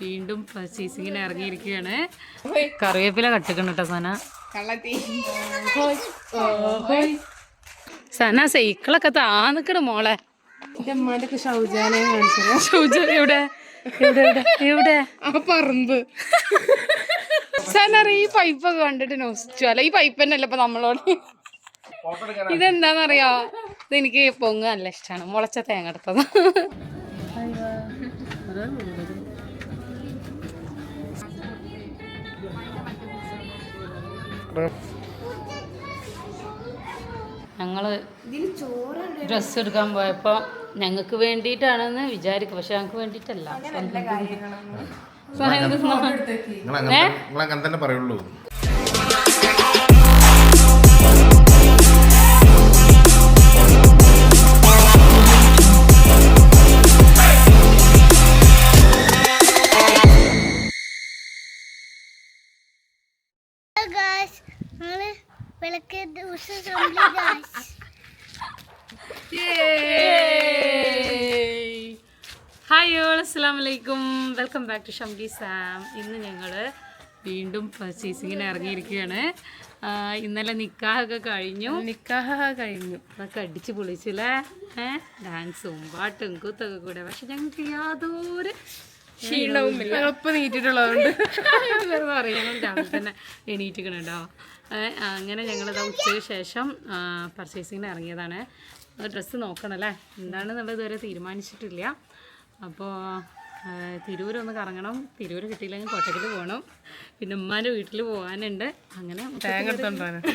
വീണ്ടും പർച്ചേസിങ്ങിന് ഇറങ്ങിയിരിക്കുകയാണ്. കറിവേപ്പില കട്ടിക്കണം കേട്ടോ സന. സന സൈക്കിളൊക്കെ താന്നിക്കണ മോളെ. എന്റെ അമ്മാന്റെ ശൗചാലയം കാണിച്ചത് ഷൂജ എവിടെ? എവിടെ എവിടെ എവിടെ? ആ പറമ്പ്. സന ഈ പൈപ്പൊക്കെ കണ്ടിട്ട് നോസിച്ചു അല്ല ഈ പൈപ്പ് തന്നെ അല്ല ഇപ്പൊ നമ്മളോട്? ഇതെന്താന്നറിയോ? ഇതെനിക്ക് പൊങ്ങ് നല്ല ഇഷ്ടമാണ് മുളച്ച തേങ്ങ എടുത്തത്. ഞങ്ങൾ ഡ്രസ്സ് എടുക്കാൻ പോയപ്പോൾ ഞങ്ങൾക്ക് വേണ്ടിയിട്ടാണെന്ന് വിചാരിക്കും പക്ഷെ ഞങ്ങൾക്ക് വേണ്ടിയിട്ടല്ല. നിങ്ങളങ്ങനെ തന്നെ പറയുള്ളൂ. വിളക്ക് ദിവസം hi all welcome back to Shangi Sam ഇന്ന് ഞങ്ങൾ വീണ്ടും പർച്ചേസിങ്ങിന് ഇറങ്ങിയിരിക്കുകയാണ്. ഇന്നലെ നിക്കാഹൊക്കെ കഴിഞ്ഞു. നിക്കാഹ കഴിഞ്ഞു. അതൊക്കെ അടിച്ച് പൊളിച്ചില്ലേ? ഏഹ് ഡാൻസും പാട്ടും കൂത്തൊക്കെ കൂടെ. പക്ഷെ ഞങ്ങൾക്ക് യാതൊരു ക്ഷീണവുമില്ല. എളുപ്പം നീറ്റിട്ടുള്ളതുകൊണ്ട്. വെറുതെ അറിയണം രാവിലെ തന്നെ എണീറ്റിക്കണുണ്ടോ അങ്ങനെ ഞങ്ങളിത് ഉച്ചയ്ക്ക് ശേഷം പർച്ചേസിങ്ങിന് ഇറങ്ങിയതാണ്. ഡ്രസ്സ് നോക്കണം അല്ലേ? എന്താണെന്നുള്ളത് ഇതുവരെ തീരുമാനിച്ചിട്ടില്ല. അപ്പോൾ തിരൂരൊന്ന് കറങ്ങണം. തിരൂർ കിട്ടിയില്ലെങ്കിൽ കോട്ടയ്ക്കൽ പോകണം. പിന്നെ ഉമ്മാന്റെ വീട്ടിൽ പോകാനുണ്ട്. അങ്ങനെ തേങ്ങ എടുത്തോണ്ടാണ്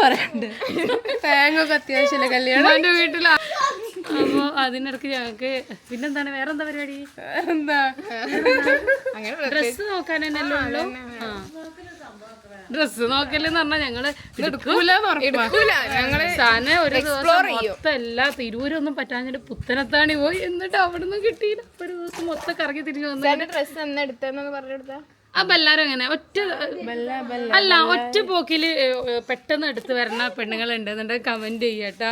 പറയണ്ട്. തേങ്ങൊക്കെ അത്യാവശ്യമല്ലേ കല്യാണം? ഉമ്മാന്റെ വീട്ടിലാ. അപ്പോ അതിനിടക്ക് ഞങ്ങൾക്ക് പിന്നെന്താണ്? വേറെ എന്താ പരിപാടി എന്താ ഡ്രസ്സ് നോക്കാൻ തന്നെയല്ലേ ഉള്ളൂ? ആ. ഡ്രസ്സ് നോക്കലെന്ന് പറഞ്ഞാൽ ഞങ്ങൾ ഞങ്ങൾ തന്നെ ഒരു ദിവസം മൊത്തം എല്ലാ തിരൂരൊന്നും പറ്റാഞ്ഞിട്ട് പുത്തനത്താണി പോയി. എന്നിട്ട് അവിടെ നിന്നും കിട്ടിയില്ല. ഒരു ദിവസം മൊത്തം കറങ്ങി തിരിഞ്ഞു വന്നു ഡ്രസ് എന്നെടുത്തെന്ന് പറഞ്ഞെടുത്താ അപ്പൊ എല്ലാരും അങ്ങനെ ഒറ്റ അല്ല ഒറ്റ പോക്കിൽ പെട്ടെന്ന് എടുത്ത് വരണ പെണ്ണുങ്ങൾ എന്നുണ്ടെങ്കിൽ കമന്റ് ചെയ്യട്ടാ.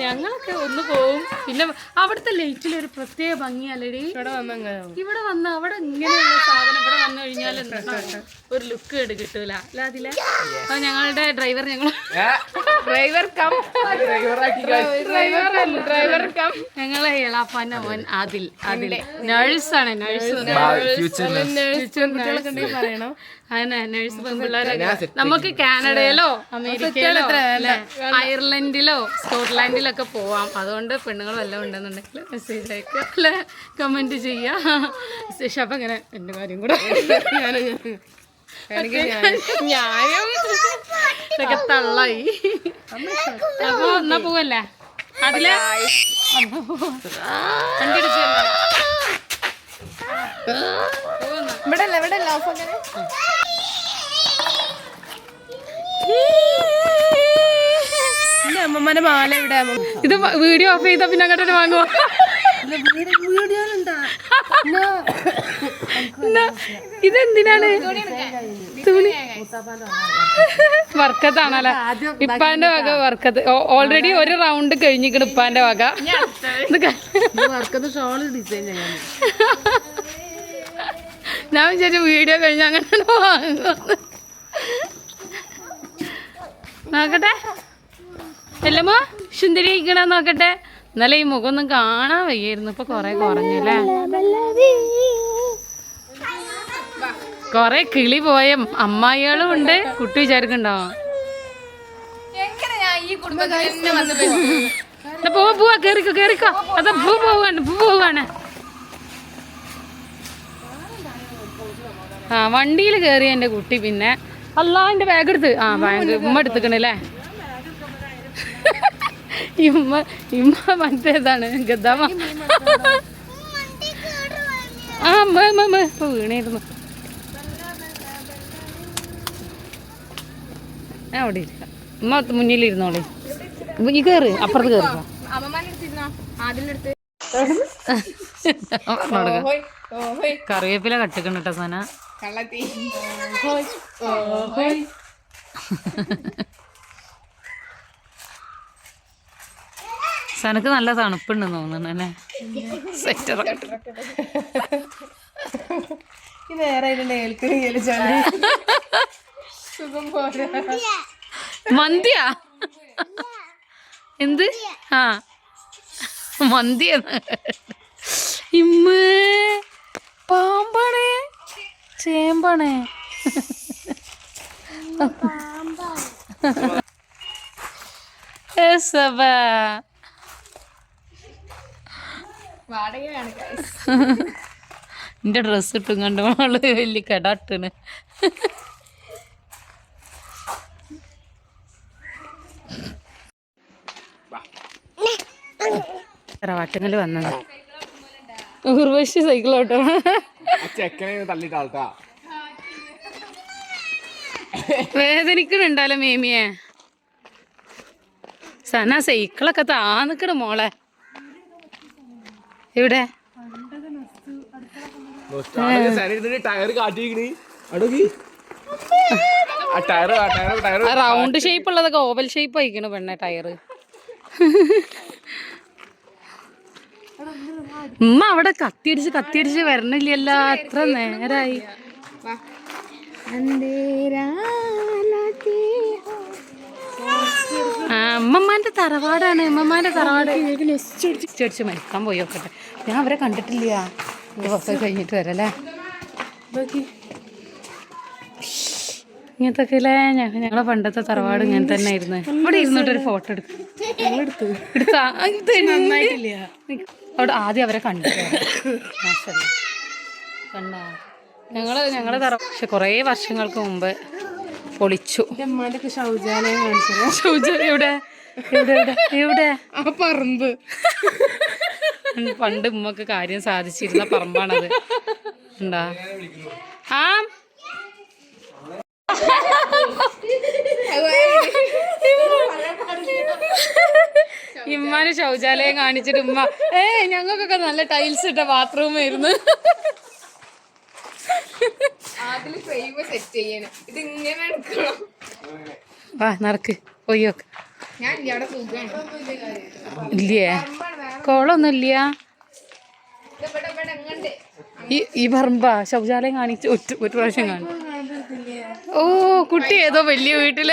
ഞങ്ങളൊക്കെ ഒന്ന് പോവും. പിന്നെ അവിടുത്തെ ലൈറ്റിൽ ഒരു പ്രത്യേക ഭംഗിയല്ലേടി ഇവിടെ വന്നങ്ങനെ ഇവിടെ വന്ന് അവിടെ ഇങ്ങനെയുള്ള സാധനം ഇവിടെ വന്നു കഴിഞ്ഞാൽ എന്താണ് ഒരു ലുക്ക് എടു കിട്ടൂല. അല്ല അതിലെ? അപ്പൊ ഞങ്ങളുടെ ഡ്രൈവർ ഞങ്ങൾ driver come. Driver driver come. ഞങ്ങളെ ഇളാപ്പാന്റെ മോൻ അതിൽ ആദിൽ. നഴ്സാണ് നഴ്സ് ഉണ്ടെങ്കിൽ പറയണം. അതന്നെ നഴ്സ് പെൺപിള്ളേരൊക്കെ നമുക്ക് കാനഡയിലോ അമേരിക്കയിലോ അയർലൻഡിലോ അയർലൻഡിലോ സ്കോട്ട്ലാൻഡിലൊക്കെ പോവാം. അതുകൊണ്ട് പെണ്ണുങ്ങൾ വല്ലതും ഉണ്ടെന്നുണ്ടെങ്കിൽ മെസ്സേജ് അയക്കുക അല്ലെ? കമന്റ് ചെയ്യാം. ശേഷം ഇങ്ങനെ എന്റെ കാര്യം കൂടെ. എനിക്ക് ഞാനും. ഇതൊക്കെ തള്ളായി. അപ്പൊ എന്നാ പോവല്ലേ? അതിലെ? വണ്ടി എടുക്കല്ലേ ഇവിടെ അല്ല ഇവിടെ അല്ല ഓഫ് അങ്ങനെ എന്റെ അമ്മമ്മന്റെ മാല ഇവിടെ ഇത് വീഡിയോ ഓഫ് ചെയ്താ പിന്നെ അങ്ങോട്ട് വാങ്ങുമോ ഇതെന്തിനാണ്? തുണി. വർക്കത്താണല്ലേ? ഇപ്പാന്റെ വക വർക്കത്ത്. ഓൾറെഡി ഒരു റൗണ്ട് കഴിഞ്ഞിക്കണ് ഇപ്പാന്റെ വക. ഇത് ക- ഞാൻ വിചാരിച്ചു വീഡിയോ കഴിഞ്ഞ അങ്ങനെ വാങ്ങുന്നു നോക്കട്ടെ. എല്ലമ്മോ സുന്ദരി ഇരിക്കണ നോക്കട്ടെ. ഇന്നലെ ഈ മുഖമൊന്നും കാണാൻ വയ്യായിരുന്നു. ഇപ്പൊ കൊറേ കുറഞ്ഞല്ലേ കൊറേ കിളി പോയ അമ്മായികളും ഉണ്ട്. കുട്ടി വിചാരിക്കണ്ടോ എന്നാ പോവാ പോവാ. കേറിക്കോ കേറിക്കോ. അതാ പൂ പോവാണ് പൂ പോവാണ്. ആ വണ്ടിയിൽ കയറി എന്റെ കുട്ടി പിന്നെ അല്ലാ എന്റെ ബാഗ് എടുത്ത് ആ ബാഗ് ഉമ്മ എടുത്തുക്കണല്ലേ ഇമ്മ ഇമ്മ മറ്റേതാണ് ഗദ്ദാമ. ആ അമ്മ ഇപ്പൊ വീണായിരുന്നു. ഞാൻ അവിടെ ഇരിക്കാം. ഉമ്മ മുന്നിലിരുന്നോളെ ഈ കയറ് അപ്പുറത്ത് കയറി കറിവേപ്പില കട്ടിക്കണം കേട്ടോ സന. കള്ളത്തി. സനക്ക് നല്ല തണുപ്പുണ്ട് തോന്നുന്നു അല്ലേ? സുഖം മന്തിയാ? എന്ത്? ആ. മന്തിയാണ് ഇമ്മ പാമ്പാണേ ചേമ്പാണേ. എന്റെ ഡ്രസ് ഇട്ടും കണ്ടോൾ വലിയ കെടാട്ടാണ്. വട്ടങ്ങൾ വന്നത്? ഊർവശി സൈക്കിളോട്ടോ ചെക്കനെ തള്ളിട്ട് ആൾക്കാ വേദനിക്കണുണ്ടല്ലോ മേമിയെ. സന സൈക്കിളൊക്കെ താന്നിക്കണ മോളെ. ഇവിടെ റൗണ്ട് ഷേപ്പ് ഉള്ളതൊക്കെ ഓവൽ ഷേപ്പ് ആയിക്കണു പെണ്ണെ ടയറ്. ഉമ്മ അവിടെ കത്തിയടിച്ച് കത്തിയടിച്ച് വരണില്ലല്ലോ. അത്ര നേരായി. അമ്മമാന്റെ തറവാടാണ്. അമ്മമാന്റെ തറവാട്. അടിച്ച് മരിക്കാൻ പോയി നോക്കട്ടെ. ഞാൻ അവരെ കണ്ടിട്ടില്ല. ബസ് കഴിഞ്ഞിട്ട് വരല്ലേ? ഇങ്ങനത്തെ ഒക്കെ ഞങ്ങളെ പണ്ടത്തെ തറവാട് ഇങ്ങനെ തന്നെ ആയിരുന്നു. ഇവിടെ ഇരുന്നിട്ട് ഒരു ഫോട്ടോ എടുക്കും. എടുത്താ. നന്നായിട്ടില്ല. അവിടെ ആദ്യം അവരെ കണ്ടു. കണ്ടാ? ഞങ്ങൾ ഞങ്ങളെ തറ പക്ഷെ കുറേ വർഷങ്ങൾക്ക് മുമ്പ് പൊളിച്ചു. അമ്മാന്റെ ഒക്കെ ശൗചാലയം കാണിച്ചത്. ശൗചാലയം എവിടെ? എവിടെ എവിടെ ആ പറമ്പ്. പണ്ട് ഉമ്മക്ക് കാര്യം സാധിച്ചിരുന്ന പറമ്പാണത്. ഉണ്ടാ ആ ഇമ്മാന് ശൗചാലയം കാണിച്ചിട്ട് ഉമ്മ ഏ ഞങ്ങൾക്കൊക്കെ നല്ല ടൈൽസ് ഇട്ട ബാത്റൂം ആയിരുന്നു. അതിൽ ഫ്രെയിം സെറ്റ് ഇത് ഇങ്ങനെ എടുക്കണം. വാ നടക്ക്. പോയി നോക്ക്. ഞാൻ ഇല്ല കോളൊന്നും ഇല്ല. ഈ പറമ്പാ ശൗചാലയം കാണിച്ച് ഒറ്റ ഒരു പ്രാവശ്യം കാണും ഓ കുട്ടി ഏതോ വലിയ വീട്ടിൽ.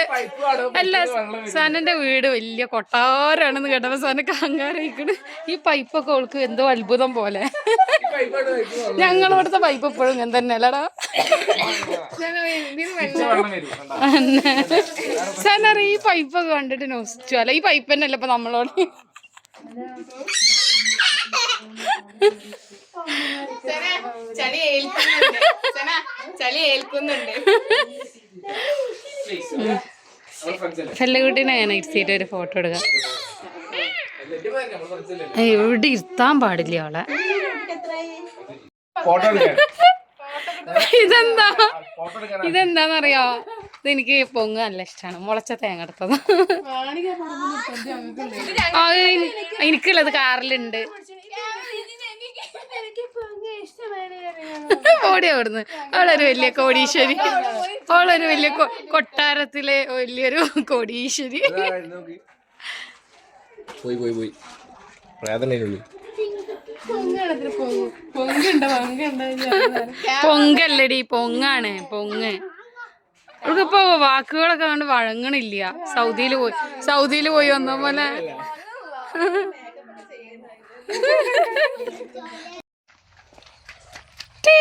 അല്ല സാനന്റെ വീട് വലിയ കൊട്ടാരാണെന്ന് കേട്ടപ്പോ സാന കാങ്ങാരയിക്കണ് ഈ പൈപ്പൊക്കെ ഓൾക്ക് എന്തോ അത്ഭുതം പോലെ. ഞങ്ങളവിടുത്തെ പൈപ്പ് എപ്പോഴും ഇങ്ങനെ തന്നെ അല്ലടാ സാനറി ഈ പൈപ്പൊക്കെ കണ്ടിട്ട് നോസിച്ചു അല്ല ഈ പൈപ്പ് തന്നെ അല്ല ഇപ്പൊ നമ്മളോട്. ചളി ഏൽക്കുന്നുണ്ട്. ചളി ഏൽക്കുന്നുണ്ട്. ഫെല്ലക്കുട്ടീനെ ഞാൻ ഇരുത്തിയിട്ട് ഒരു ഫോട്ടോ എടുക്കാം. എവിടെ ഇവിടെ ഇരുത്താൻ പാടില്ല അവളെ. ഇതെന്താ? ഇതെന്താന്നറിയോ? ഇതെനിക്ക് പൊങ്ങ് നല്ല ഇഷ്ടമാണ് മുളച്ച തേങ്ങ എടുത്തത്. എനിക്കുള്ളത് കാറിലുണ്ട്. ഓടി അവിടുന്ന്. അവളൊരു വലിയ കോടീശ്വരി. അവളൊരു വലിയ കൊട്ടാരത്തിലെ വലിയൊരു കോടീശ്വരി. പോയി പോയി പോയി. പൊങ്കുണ്ടോ പൊങ്കല്ലടി പൊങ്ങാണ് പൊങ്ങ്. അവൾക്കിപ്പോ വാക്കുകളൊക്കെ കണ്ട് വഴങ്ങണില്ല. സൗദിയിൽ പോയി സൗദിയിൽ പോയി വന്ന പോലെ. ടീ.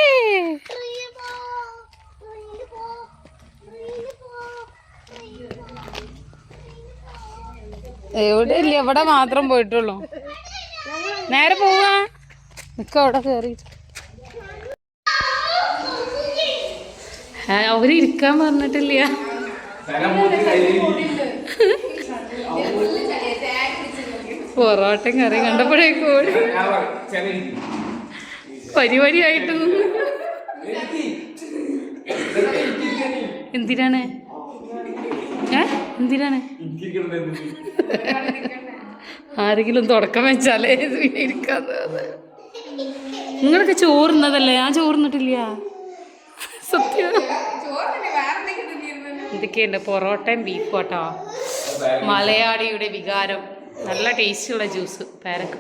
എവിടെ ഇല്ല എവിടെ മാത്രം പോയിട്ടുള്ളൂ. നേരെ പോവാ. നിക്ക അവിടെ കേറി. അവർ ഇരിക്കാൻ പറഞ്ഞിട്ടില്ല. പൊറോട്ടയും കറി കണ്ടപ്പോഴേക്കോ ഓടി നിന്ന്. എന്തിനാണ്? ഏ? എന്തിനാണ്? ആരെങ്കിലും തുടക്കം വെച്ചാലേ നിങ്ങളൊക്കെ ചോറുന്നതല്ലേ? ഞാൻ ചോറുന്നിട്ടില്ല. സത്യം. എന്തൊക്കെയുണ്ട്? പൊറോട്ടയും ബീഫും കേട്ടോ മലയാളിയുടെ വികാരം. നല്ല ടേസ്റ്റുള്ള ജ്യൂസ് പേരക്ക.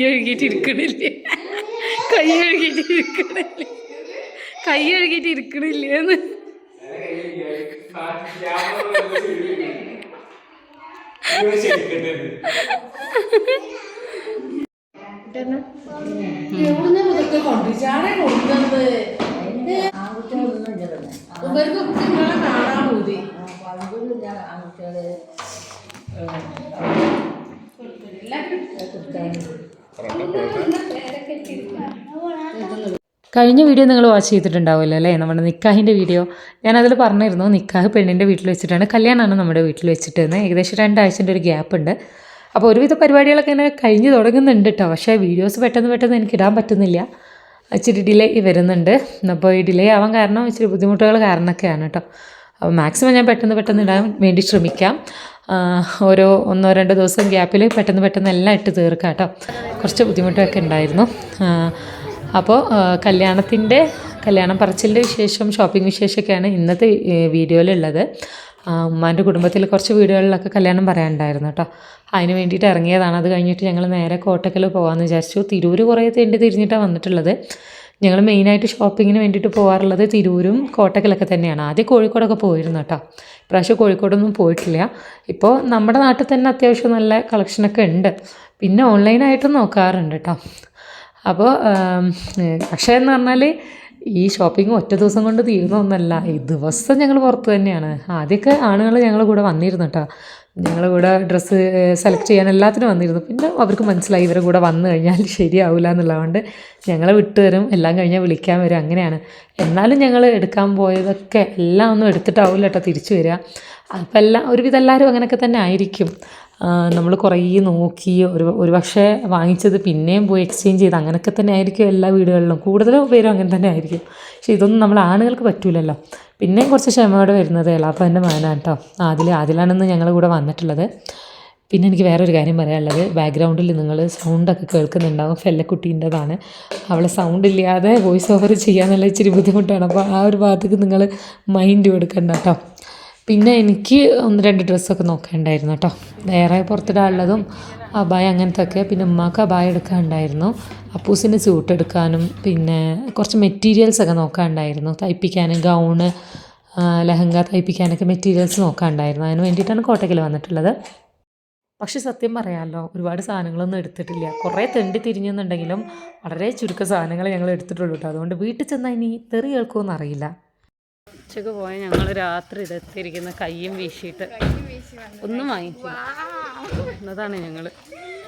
കൈ കഴുകിയിട്ട് ഇരിക്കണില്ലേ കൈ കഴുകിയിട്ട് ഇരിക്കണില്ലേ കൈ ആ ഇരിക്കണില്ലേന്ന് കഴിഞ്ഞ വീഡിയോ നിങ്ങൾ വാച്ച് ചെയ്തിട്ടുണ്ടാവുമല്ലോ അല്ലേ? നമ്മുടെ നിക്കാഹിന്റെ വീഡിയോ ഞാനതിൽ പറഞ്ഞിരുന്നു നിക്കാഹ് പെണ്ണിന്റെ വീട്ടിൽ വെച്ചിട്ടാണ് കല്യാണമാണ് നമ്മുടെ വീട്ടിൽ വെച്ചിട്ട് ഏകദേശം രണ്ടാഴ്ചന്റെ ഒരു ഗ്യാപ്പ് ഉണ്ട്. അപ്പോൾ ഒരുവിധ പരിപാടികളൊക്കെ ഇങ്ങനെ കഴിഞ്ഞ് തുടങ്ങുന്നുണ്ട് കേട്ടോ പക്ഷേ വീഡിയോസ് പെട്ടെന്ന് പെട്ടെന്ന് എനിക്ക് ഇടാൻ പറ്റുന്നില്ല. ഇച്ചിരി ഡിലേ വരുന്നുണ്ട്. അപ്പോൾ ഈ ഡിലേ ആവാൻ കാരണം ഇച്ചിരി ബുദ്ധിമുട്ടുകൾ കാരണമൊക്കെയാണ് കേട്ടോ അപ്പോൾ മാക്സിമം ഞാൻ പെട്ടെന്ന് പെട്ടെന്ന് ഇടാൻ വേണ്ടി ശ്രമിക്കാം. ഓരോ ഒന്നോ രണ്ടോ ദിവസം ഗ്യാപ്പിൽ പെട്ടെന്ന് പെട്ടെന്ന് എല്ലാം ഇട്ട് തീർക്കാം കേട്ടോ. കുറച്ച് ബുദ്ധിമുട്ടൊക്കെ ഉണ്ടായിരുന്നു. അപ്പോൾ കല്യാണത്തിന്റെ കല്യാണം പറച്ചിലിന്റെ വിശേഷം ഷോപ്പിംഗ് വിശേഷമൊക്കെയാണ് ഇന്നത്തെ വീഡിയോയിലുള്ളത്. ഉമ്മാന്റെ കുടുംബത്തിൽ കുറച്ച് വീടുകളിലൊക്കെ കല്യാണം പറയാനുണ്ടായിരുന്നു കേട്ടോ. അതിന് വേണ്ടിയിട്ട് ഇറങ്ങിയതാണ്. അത് കഴിഞ്ഞിട്ട് ഞങ്ങൾ നേരെ കോട്ടക്കൽ പോകാമെന്ന് വിചാരിച്ചു. തിരൂർ കുറേ തേണ്ടി തിരിഞ്ഞിട്ടാണ് വന്നിട്ടുള്ളത്. ഞങ്ങൾ മെയിനായിട്ട് ഷോപ്പിങ്ങിന് വേണ്ടിയിട്ട് പോകാറുള്ളത് തിരൂരും കോട്ടക്കലൊക്കെ തന്നെയാണ്. ആദ്യം കോഴിക്കോടൊക്കെ പോയിരുന്നു കേട്ടോ. ഇപ്രാവശ്യം കോഴിക്കോടൊന്നും പോയിട്ടില്ല. ഇപ്പോൾ നമ്മുടെ നാട്ടിൽ തന്നെ അത്യാവശ്യം നല്ല കളക്ഷനൊക്കെ ഉണ്ട്. പിന്നെ ഓൺലൈനായിട്ടും നോക്കാറുണ്ട് കേട്ടോ. അപ്പോൾ പക്ഷേ എന്ന് പറഞ്ഞാൽ ഈ ഷോപ്പിംഗ് ഒറ്റ ദിവസം കൊണ്ട് തീരുന്ന ഒന്നല്ല. ഈ ദിവസം ഞങ്ങൾ പുറത്ത് തന്നെയാണ്. ആദ്യമൊക്കെ ആണുങ്ങൾ ഞങ്ങളുടെ കൂടെ വന്നിരുന്നു കേട്ടോ. ഞങ്ങളുടെ കൂടെ ഡ്രസ്സ് സെലക്ട് ചെയ്യാൻ എല്ലാത്തിനും വന്നിരുന്നു. പിന്നെ അവർക്ക് മനസ്സിലായി ഇവരുടെ കൂടെ വന്നു കഴിഞ്ഞാൽ ശരിയാവില്ല എന്നുള്ളതുകൊണ്ട് ഞങ്ങളെ വിട്ടു തരും. എല്ലാം കഴിഞ്ഞാൽ വിളിക്കാൻ വരും. അങ്ങനെയാണ്. എന്നാലും ഞങ്ങൾ എടുക്കാൻ പോയതൊക്കെ എല്ലാം ഒന്നും എടുത്തിട്ടാവില്ല കേട്ടോ. തിരിച്ചു വരിക. അപ്പം എല്ലാം ഒരുവിധം എല്ലാവരും അങ്ങനെയൊക്കെ തന്നെ ആയിരിക്കും. നമ്മൾ കുറേ നോക്കി ഒരു ഒരു പക്ഷേ വാങ്ങിച്ചത് പിന്നെയും പോയി എക്സ്ചേഞ്ച് ചെയ്ത് അങ്ങനെയൊക്കെ തന്നെ ആയിരിക്കും എല്ലാ വീടുകളിലും. കൂടുതലും പേരും അങ്ങനെ തന്നെ ആയിരിക്കും. പക്ഷേ ഇതൊന്നും നമ്മൾ ആണുങ്ങൾക്ക് പറ്റൂലല്ലോ. പിന്നെയും കുറച്ച് ക്ഷമയോടെ വരുന്നത് എളാപ്പന്റെ മകനാണ് കേട്ടോ. ആദിൽ ആദിലാണെന്ന് ഞങ്ങളുടെ കൂടെ വന്നിട്ടുള്ളത്. പിന്നെ എനിക്ക് വേറൊരു കാര്യം പറയാനുള്ളത്. ബാക്ക്ഗ്രൗണ്ടിൽ നിങ്ങൾ സൗണ്ടൊക്കെ കേൾക്കുന്നുണ്ടാവും. ഫെല്ലക്കുട്ടീന്റെതാണ് അവളെ സൗണ്ട് ഇല്ലാതെ വോയിസ് ഓവർ ചെയ്യാന്നുള്ള ഇച്ചിരി ബുദ്ധിമുട്ടാണ്. അപ്പോൾ ആ ഒരു ഭാഗത്തേക്ക് നിങ്ങൾ മൈൻഡ് കൊടുക്കണ്ട കേട്ടോ. പിന്നെ എനിക്ക് ഒന്ന് രണ്ട് ഡ്രസ്സൊക്കെ നോക്കാനുണ്ടായിരുന്നു കേട്ടോ. വേറെ പുറത്തിടാനുള്ളതും അബായ അങ്ങനത്തെ ഒക്കെ പിന്നെ ഉമ്മാക്ക് അബായ എടുക്കാനുണ്ടായിരുന്നു. അപ്പൂസിന് സ്യൂട്ട് എടുക്കാനും പിന്നെ കുറച്ച് മെറ്റീരിയൽസ് ഒക്കെ നോക്കാനുണ്ടായിരുന്നു. തയ്പ്പിക്കാനും ഗൗണ് ലഹങ്ക തയ്പ്പിക്കാനൊക്കെ മെറ്റീരിയൽസ് നോക്കാനുണ്ടായിരുന്നു. അതിന് വേണ്ടിയിട്ടാണ് കോട്ടയ്ക്കൽ വന്നിട്ടുള്ളത്. പക്ഷെ സത്യം പറയാമല്ലോ ഒരുപാട് സാധനങ്ങളൊന്നും എടുത്തിട്ടില്ല. കുറേ തെണ്ടി തിരിഞ്ഞെന്നുണ്ടെങ്കിലും വളരെ ചുരുക്ക സാധനങ്ങൾ ഞങ്ങൾ എടുത്തിട്ടുള്ളൂ കേട്ടോ. അതുകൊണ്ട് വീട്ടിൽ ചെന്നാൽ ഇനി തെറി കേൾക്കുമെന്ന് അറിയില്ല ഉച്ചയ്ക്ക് പോയ ഞങ്ങൾ രാത്രി ഇതെത്തിയിരിക്കുന്ന കയ്യും വീശിയിട്ട് ഒന്നും വാങ്ങിക്കും അതാണ് ഞങ്ങൾ.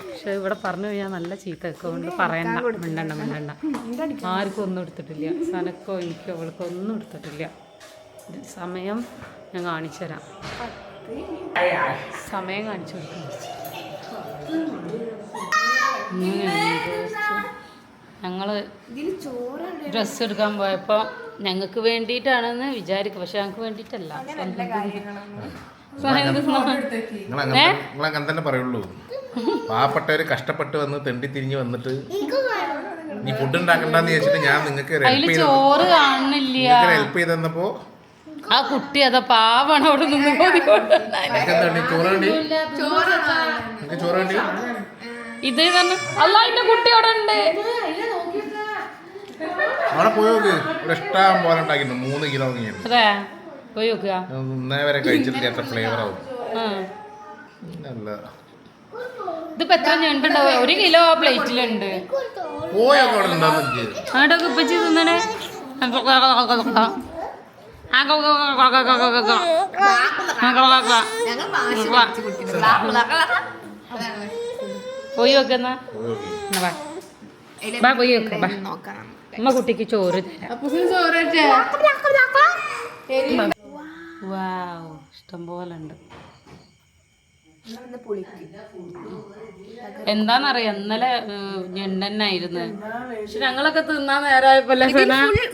പക്ഷെ ഇവിടെ പറഞ്ഞു കഴിഞ്ഞാൽ നല്ല ചീത്ത കൊണ്ട് പറയണ്ട മിണ്ടണ്ട മിണ്ടണ്ട. ആർക്കും ഒന്നും എടുത്തിട്ടില്ല. സനക്കോ എനിക്കോ അവൾക്കോ ഒന്നും എടുത്തിട്ടില്ല. സമയം ഞാൻ കാണിച്ചു തരാം. സമയം കാണിച്ചു കൊടുക്കാം. ഞങ്ങൾ ഡ്രസ്സ് എടുക്കാൻ പോയപ്പോൾ ഞങ്ങൾക്ക് വേണ്ടിയിട്ടാണെന്ന് വിചാരിക്കും. പക്ഷെ ഞങ്ങൾക്ക് വേണ്ടിയിട്ടല്ല. അങ്ങനെ തന്നെ പറയുള്ളൂ. പാവപ്പെട്ടവര് കഷ്ടപ്പെട്ട് വന്ന് തെണ്ടി തിരിഞ്ഞ് വന്നിട്ട് നീ ഫുഡ് ഉണ്ടാക്കണ്ടെന്ന് ചോദിച്ചിട്ട് ഞാൻ നിങ്ങൾക്ക് ഹെൽപ്പ് ചെയ്ത് ചോറ് കാണുന്നില്ല ഹെൽപ്പ് ചെയ്ത് തന്നപ്പോ ആ കുട്ടി അതാ പാവാണ് അവിടെ നിന്ന് ചോറ് ചോറ് ഇത് തന്നെ. അല്ല എന്റെ കുട്ടി അവിടെ ഉണ്ട്. അവിടെ പോയി നോക്ക്. ഇവിടെ ഇഷ്ടം പോലെ ഉണ്ടാക്കിയിട്ടുണ്ട്. മൂന്ന് കിലോ വാങ്ങിയാണ് അതെ. പോയി നോക്കുക. ഇന്നേ വരെ കഴിച്ചിട്ടില്ല. എത്ര ഫ്ലേവർ ആവും. ഇതിപ്പോ എത്ര ഞണ്ടുണ്ടാവും ഒരു കിലോ പ്ലേറ്റിലുണ്ട്. പോയൊക്കെ അവിടെ ഉണ്ടാവും തിന്നണേ. പോയി വെക്കുന്ന പോയി നോക്ക്. ബാ പോയി വെക്ക ബാ അമ്മ കുട്ടിക്ക് ചോറ് തരാം. അപ്പൂസിന് ചോറ് വാവ് ഇഷ്ടം പോലെ ഉണ്ട്. എന്താന്നറിയാം? ഇന്നലെ ഞെണ്ടന്നായിരുന്നു പക്ഷെ ഞങ്ങളൊക്കെ തിന്നാൻ നേരായപ്പോലെ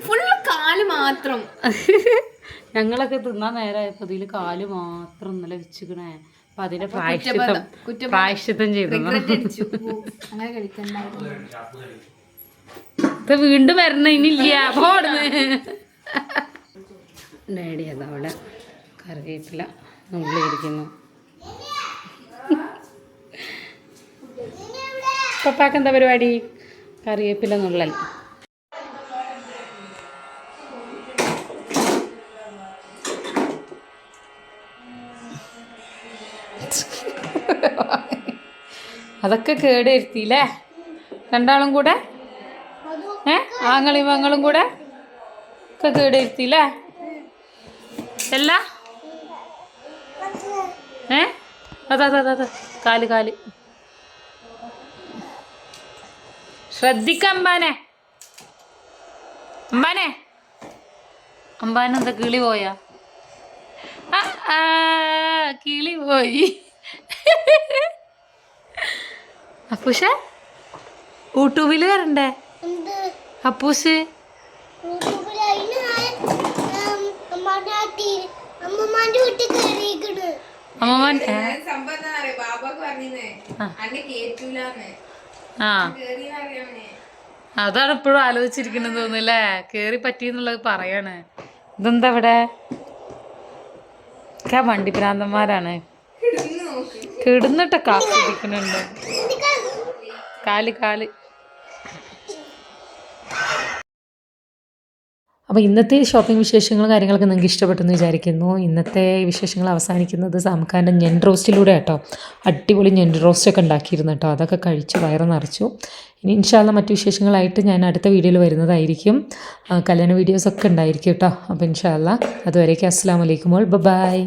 ഫുള്ള് കാൽ മാത്രം. ഞങ്ങളൊക്കെ തിന്നാൻ നേരായപ്പോ ഇതിൽ കാൽ മാത്രം ഇന്നലെ വെച്ചിക്കണേ. അപ്പൊ അതിന്റെ പ്രായശ്ചിത്തം പ്രായശ്ചിത്തം ചെയ്തു. അങ്ങനെ കഴിക്കണ്ടായിരുന്നു. ഇത് വീണ്ടും വരണം ഇനിയില്ല. പോടുന്ന് ഡാഡി അതവിടെ കറിവേപ്പില നുള്ളിയിരിക്കുന്നു പപ്പാക്ക് എന്താ പരിപാടി? കറിവേപ്പില നുള്ളൽ. അതൊക്കെ കേടുവരുത്തിയില്ലേ? രണ്ടാളും കൂടെ? ആങ്ങളും ഇവങ്ങളും കൂടെ ഒക്കെ കേടുവരുത്തിയില്ലേ? അല്ല ഏ? അതാ അതാ അതാ, കാൽ കാൽ. ശ്രദ്ധിക്ക അമ്പാനെ. അമ്പാനെ. അമ്പാനെന്താ കിളി പോയാ? കിളി പോയി. അപ്പുഷ യൂട്യൂബിൽ വരണ്ടേ? അപ്പൂസ് ആ. അതാണ് ഇപ്പോഴും ആലോചിച്ചിരിക്കുന്നത് തോന്നുന്നല്ലേ? കേറി പറ്റിയെന്നുള്ളത് പറയാണ്. ഇതെന്താ ഇവിടെ? ഒക്കെ വണ്ടിഭ്രാന്തന്മാരാണ്. കിടന്നിട്ടൊക്കെ ആസ്വദിക്കുന്നുണ്ട് കാലി കാൽ. അപ്പോൾ ഇന്നത്തെ ഷോപ്പിംഗ് വിശേഷങ്ങളും കാര്യങ്ങളൊക്കെ നിങ്ങൾക്ക് ഇഷ്ടപ്പെട്ടെന്ന് വിചാരിക്കുന്നു. ഇന്നത്തെ വിശേഷങ്ങൾ അവസാനിക്കുന്നത് സാംഖാന്റെ ഞെൻ റോസ്റ്റിലൂടെ കേട്ടോ അടിപൊളി ഞെൻ റോസ്റ്റൊക്കെ ഉണ്ടാക്കിയിരുന്നു കേട്ടോ. അതൊക്കെ കഴിച്ച് വയറ് നിറച്ചു. ഇനി ഇൻഷാല്ല മറ്റു വിശേഷങ്ങളായിട്ട് ഞാൻ അടുത്ത വീഡിയോയിൽ വരുന്നതായിരിക്കും. കല്യാണ വീഡിയോസൊക്കെ ഉണ്ടായിരിക്കും കേട്ടോ. അപ്പോൾ ഇൻഷാല്ല അതുവരേക്കും അസ്സാം വലൈക്കും ബൈ